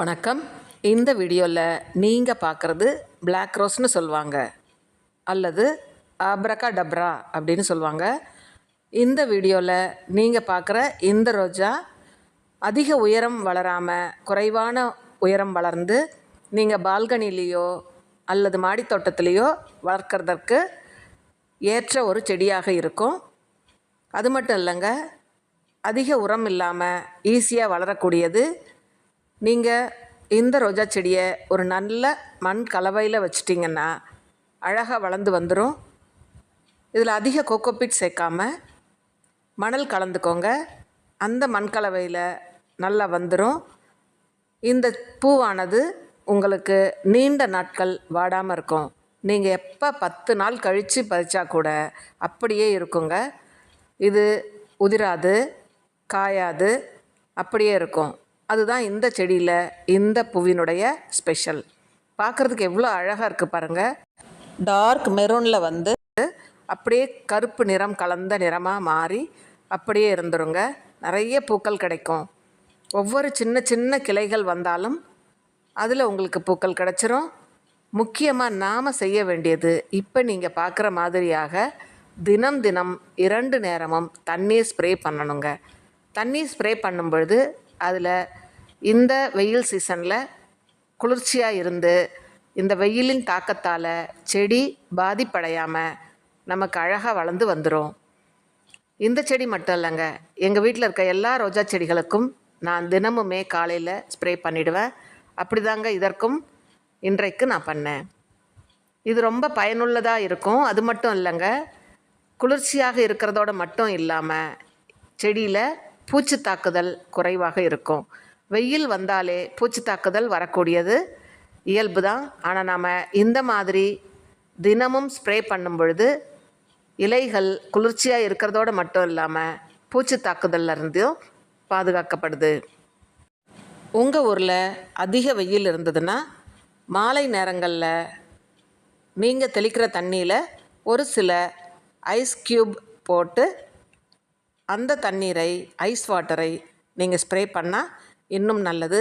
வணக்கம். இந்த வீடியோவில் நீங்கள் பார்க்குறது பிளாக் ரோஸ்னு சொல்லுவாங்க. அல்லது ஆப்ரகா டப்ரா அப்படின்னு சொல்லுவாங்க. இந்த வீடியோவில் நீங்கள் பார்க்குற இந்த ரோஜா அதிக உயரம் வளராமல் குறைவான உயரம் வளர்ந்து நீங்கள் பால்கனிலேயோ அல்லது மாடித்தோட்டத்திலேயோ வளர்க்குறதற்கு ஏற்ற ஒரு செடியாக இருக்கும். அது மட்டும் இல்லைங்க அதிக உரம் இல்லாமல் ஈஸியாக வளரக்கூடியது நீங்கள் இந்த ரோஜா செடியை ஒரு நல்ல மண் கலவையில் வச்சிட்டிங்கன்னா அழகாக வளர்ந்து வந்துடும் இதில் அதிக கோகோபிட் சேர்க்காம மணல் கலந்துக்கோங்க. அந்த மண் கலவையில் நல்லா வந்துடும் இந்த பூவானது உங்களுக்கு நீண்ட நாட்கள் வாடாமல் இருக்கும். நீங்கள் எப்போ பத்து நாள் கழித்து பறிச்சா கூட அப்படியே இருக்குங்க. இது உதிராது காயாது அப்படியே இருக்கும். அதுதான் இந்த செடியில் இந்த பூவினுடைய ஸ்பெஷல் பார்க்குறதுக்கு எவ்வளோ அழகாக இருக்குது பாருங்கள் டார்க் மெரூனில் வந்து அப்படியே கருப்பு நிறம் கலந்த நிறமாக மாறி அப்படியே இருந்துருங்க. நிறைய பூக்கள் கிடைக்கும். ஒவ்வொரு சின்ன சின்ன கிளைகள் வந்தாலும் அதில் உங்களுக்கு பூக்கள் கிடச்சிரும். முக்கியமாக நாம் செய்ய வேண்டியது இப்போ நீங்கள் பார்க்குற மாதிரியாக தினம் தினம் இரண்டு நேரமும் தண்ணீர் ஸ்ப்ரே பண்ணணுங்க. தண்ணீர் ஸ்ப்ரே பண்ணும் பொழுது அதில் இந்த வெயில் சீசனில் குளிர்ச்சியாக இருந்து இந்த வெயிலின் தாக்கத்தால் செடி பாதிப்படையாமல் நமக்கு அழகாக வளர்ந்து வந்துடும் இந்த செடி மட்டும் இல்லைங்க. எங்கள் வீட்டில் இருக்க எல்லா ரோஜா செடிகளுக்கும் நான் தினமுமே காலையில் ஸ்ப்ரே பண்ணிவிடுவேன் அப்படி தாங்க இதற்கும் இன்றைக்கு நான் பண்ணேன். இது ரொம்ப பயனுள்ளதாக இருக்கும். அது மட்டும் இல்லைங்க. குளிர்ச்சியாக இருக்கிறதோட மட்டும் இல்லாமல் செடியில் பூச்சி தாக்குதல் குறைவாக இருக்கும். வெயில் வந்தாலே பூச்சி தாக்குதல் வரக்கூடியது. இயல்பு தான். ஆனால் நாம் இந்த மாதிரி தினமும் ஸ்ப்ரே பண்ணும் பொழுது இலைகள் குளிர்ச்சியாக இருக்கிறதோட மட்டும் இல்லாமல் பூச்சி தாக்குதலில் இருந்தும் பாதுகாக்கப்படுது. உங்கள் ஊரில் அதிக வெயில் இருந்ததுன்னா மாலை நேரங்களில் நீங்கள் தெளிக்கிற தண்ணியில் ஒரு சில ஐஸ் க்யூப் போட்டு அந்த தண்ணீரை ஐஸ் வாட்டரை நீங்கள் ஸ்ப்ரே பண்ணால் இன்னும் நல்லது.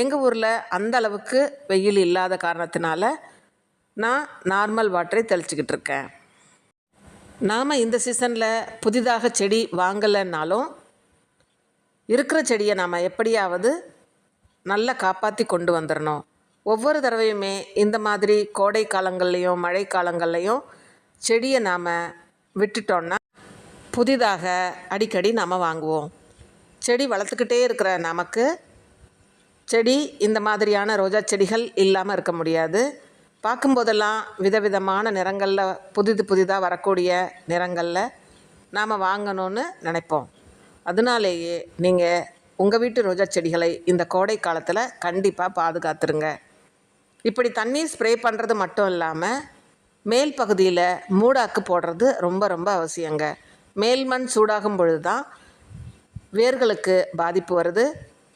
எங்கள் ஊரில் அந்த அளவுக்கு வெயில் இல்லாத காரணத்தினால நான் நார்மல் வாட்டரை தெளிச்சிக்கிட்டு இருக்கேன். நாம் இந்த சீசனில் புதிதாக செடி வாங்கலைன்னாலும் இருக்கிற செடியை நாம் எப்படியாவது நல்லா காப்பாற்றி கொண்டு வந்துடணும் ஒவ்வொரு தடவையுமே இந்த மாதிரி கோடை காலங்கள்லேயும் மழை காலங்கள்லேயும் செடியை நாம் விட்டுட்டோன்னா புதிதாக அடிக்கடி நாம் வாங்குவோம். செடி வளர்த்துக்கிட்டே இருக்கிற நமக்கு செடி இந்த மாதிரியான ரோஜா செடிகள் இல்லாமல் இருக்க முடியாது. பார்க்கும்போதெல்லாம் விதவிதமான நிறங்களில் புதிது புதிதாக வரக்கூடிய நிறங்களில் நாம் வாங்கணும்னு நினைப்போம். அதனாலேயே நீங்கள் உங்கள் வீட்டு ரோஜா செடிகளை இந்த கோடை காலத்தில் கண்டிப்பாக பாதுகாத்துருங்க. இப்படி தண்ணீர் ஸ்ப்ரே பண்ணுறது மட்டும் இல்லாமல் மேல் பகுதியில் மூடாக்கு போடுறது ரொம்ப ரொம்ப அவசியங்க. மேல் மண் சூடாகும் பொழுது தான் வேர்களுக்கு பாதிப்பு வருது.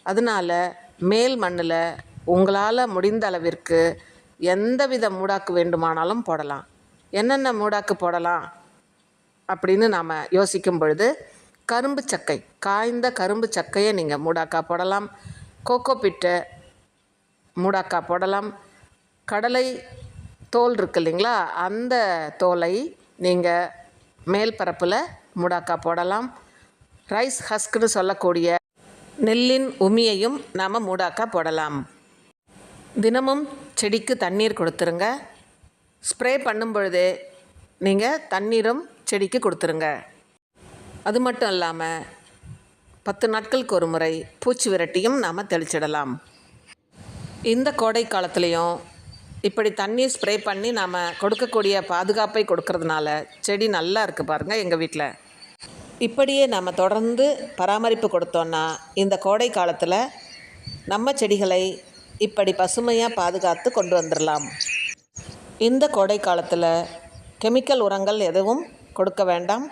அதனால் மேல் மண்ணில் உங்களால் முடிந்த அளவிற்கு எந்தவித மூடாக்கு வேண்டுமானாலும் போடலாம். என்னென்ன மூடாக்கு போடலாம் அப்படின்னு நாம் யோசிக்கும் பொழுது கரும்பு சக்கை காய்ந்த கரும்பு சக்கையை நீங்கள் மூடாக்கா போடலாம். கோகோ பிட்டை மூடாக்கா போடலாம். கடலை தோல் இருக்கு இல்லைங்களா? அந்த தோலை நீங்கள் மேல் பரப்பில் மூடாக்கா போடலாம். ரைஸ் ஹஸ்க்னு சொல்லக்கூடிய நெல்லின் உமியையும் நாம் மூடாக்கா போடலாம். தினமும் செடிக்கு தண்ணீர் கொடுத்துருங்க. ஸ்ப்ரே பண்ணும் பொழுது நீங்கள் தண்ணீரும் செடிக்கு கொடுத்துருங்க. அது மட்டும் இல்லாமல் பத்து நாட்களுக்கு ஒரு முறை பூச்சி விரட்டியும் நாம் தெளிச்சிடலாம். இந்த கோடை காலத்துலேயும் இப்படி தண்ணீர் ஸ்ப்ரே பண்ணி நாம் கொடுக்கக்கூடிய பாதுகாப்பை கொடுக்கறதுனால செடி நல்லா இருக்குது பாருங்கள் எங்கள் வீட்டில் இப்படியே நாம் தொடர்ந்து பராமரிப்பு கொடுத்தோன்னா இந்த கோடை காலத்தில் நம்ம செடிகளை இப்படி பசுமையாக பாதுகாத்து கொண்டு வந்துடலாம் இந்த கோடை காலத்தில் கெமிக்கல் உரங்கள் எதுவும் கொடுக்க வேண்டாம்.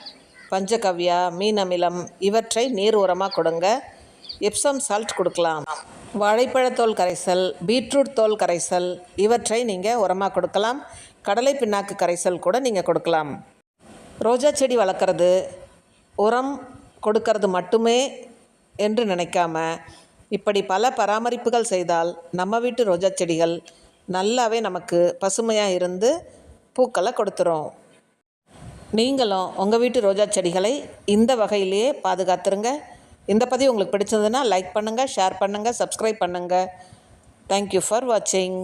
பஞ்சகவ்யா மீன் அமிலம் இவற்றை நீர் உரமாக கொடுங்க. எப்சம் சால்ட் கொடுக்கலாம். வாழைப்பழத்தோல் கரைசல் பீட்ரூட் தோல் கரைசல் இவற்றை நீங்கள் உரமாக கொடுக்கலாம். கடலை பிண்ணாக்கு கரைசல் கூட நீங்கள் கொடுக்கலாம். ரோஜா செடி வளர்க்குறது உரம் கொடுக்கறது மட்டுமே என்று நினைக்காம இப்படி பல பராமரிப்புகள் செய்தால் நம்ம வீட்டு ரோஜா செடிகள் நல்லாவே நமக்கு பசுமையாக இருந்து பூக்களை கொடுத்துரும். நீங்களும் உங்கள் வீட்டு ரோஜா செடிகளை இந்த வகையிலேயே பாதுகாத்துருங்க. இந்த பதிவு உங்களுக்கு பிடிச்சதுன்னா லைக் பண்ணுங்கள் ஷேர் பண்ணுங்கள் சப்ஸ்கிரைப் பண்ணுங்கள் தேங்க்யூ ஃபார் வாட்சிங்